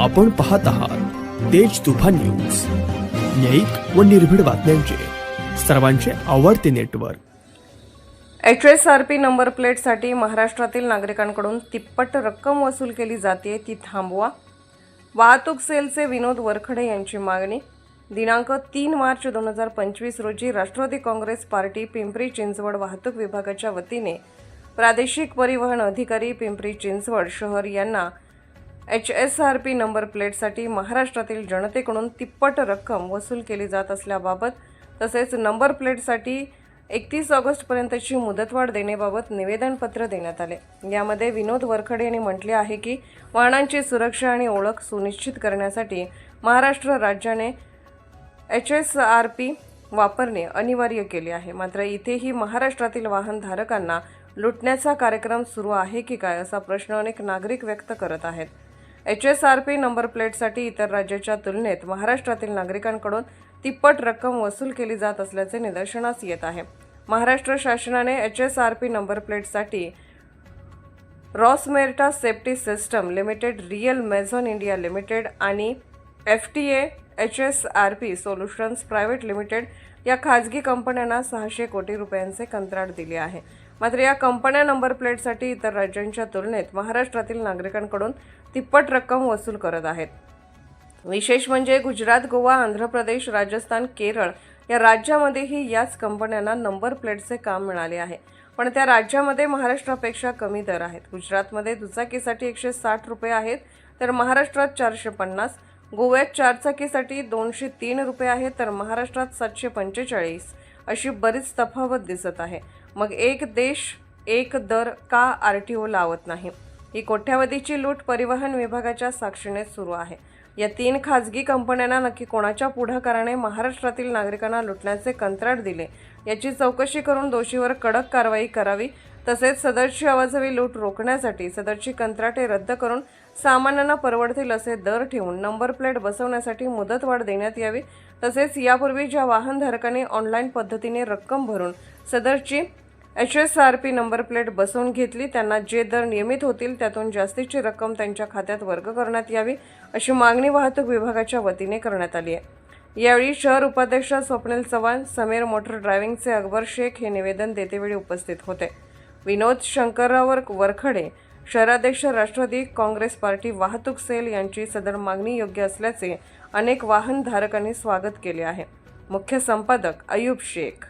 आपण पाहत आहात तेज तुफान न्यूज. न्यायिक व निर्भीड बातम्यांचे. सर्वांचे आवडते network. H S R P number प्लेटसाठी महाराष्ट्रातील नागरिकांकडून तिप्पट रक्कम वसूल केली जाते ती थांबवा. वाहतूक सेलचे विनोद वरखडे यांची मागणी. दिनांक तीन मार्च दोन हजार पंचवीस रोजी राष्ट्रवादी काँग्रेस पार्टी पिंपरी चिंचवड वाहतूक विभागाच्या वतीने प्रादेशिक परिवहन अधिकारी पिंपरी चिंचवड शहर यांना H S R P number प्लेटसाठी महाराष्ट्रातील जनतेकडून तिप्पट रक्कम वसूल केली जात असल्याबाबत तसेच नंबर प्लेटसाठी एकतीस ऑगस्टपर्यंतची मुदतवाढ देण्याबाबत निवेदनपत्र देण्यात आले. यामध्ये विनोद वरखडे यांनी म्हटले आहे की वाहनांची सुरक्षा आणि ओळख सुनिश्चित करण्यासाठी महाराष्ट्र राज्याने एच एस आर पी वापरणे अनिवार्य केले आहे. मात्र इथेही महाराष्ट्रातील वाहनधारकांना लुटण्याचा कार्यक्रम सुरू आहे की काय असा प्रश्न अनेक नागरिक व्यक्त करत आहेत. H S R P number प्लेटसाठी इतर राज्याच्या तुलनेत महाराष्ट्रातील नागरिकांकडून तिप्पट रक्कम वसूल केली जात असल्याचे निदर्शनास येत आहे. महाराष्ट्र शासनाने H S R P number प्लेटसाठी Rosmerta safety system limited real Mazon India limited आणि F T A H S R P solutions private limited या खाजगी कंपन्यांना सहाशे कोटी रुपयांचे कंत्राट दिले आहे. मात्र या कंपन्या नंबर प्लेटसाठी इतर राज्यांच्या तुलनेत महाराष्ट्रातील नागरिकांकडून तिप्पट रक्कम वसूल करत आहेत. विशेष म्हणजे गुजरात गोवा आंध्र प्रदेश राजस्थान केरळ या राज्यामध्येही याच कंपन्यांना नंबर प्लेटचे काम मिळाले आहे. पण त्या राज्यामध्ये महाराष्ट्रापेक्षा कमी दर आहेत. गुजरातमध्ये दुचाकीसाठी एकशे साठ रुपये आहेत तर महाराष्ट्रात चारशे पन्नास गोव्यात चारचाकीसाठी दोनशे तीन रुपये आहेत तर महाराष्ट्रात सातशे पंचेचाळीस अशी बरीच तफावत दिसत आहे. मग एक देश एक दर का आर टी ओ लावत नाही? ही कोट्यावधीची लूट परिवहन विभागाच्या साक्षीने सुरू आहे. या तीन खाजगी कंपन्यांना नक्की कोणाच्या पुढाकाराने महाराष्ट्रातील नागरिकांना लुटण्याचे कंत्राट दिले याची चौकशी करून दोषीवर कडक कारवाई करावी तसेच सदरची आवाजवी लूट रोखण्यासाठी सदरची कंत्राटे रद्द करून सामान्यांना परवडतील असे दर ठेवून नंबर प्लेट बसवण्यासाठी मुदतवाढ देण्यात यावी तसेच यापूर्वी ज्या वाहनधारकांनी ऑनलाईन पद्धतीने रक्कम भरून सदरची H S R P number plate बसवून घेतली. त्यांना जे दर नियमित होतील त्यातून जास्तीची रक्कम त्यांच्या खात्यात वर्ग करण्यात यावी अशी मागणी वाहतूक विभागाच्या वतीने करण्यात आली आहे. यावेळी शहर उपाध्यक्ष स्वप्नील चव्हाण समीर मोटर ड्रायव्हिंगचे अकबर शेख हे निवेदन देतेवेळी उपस्थित होते. विनोद शंकरराव वरखडे शहराध्यक्ष राष्ट्रवादी काँग्रेस पार्टी वाहतूक सेल यांची सदर मागणी योग्य असल्याचे अनेक वाहनधारकांनी स्वागत केले आहे. मुख्य संपादक अयूब शेख.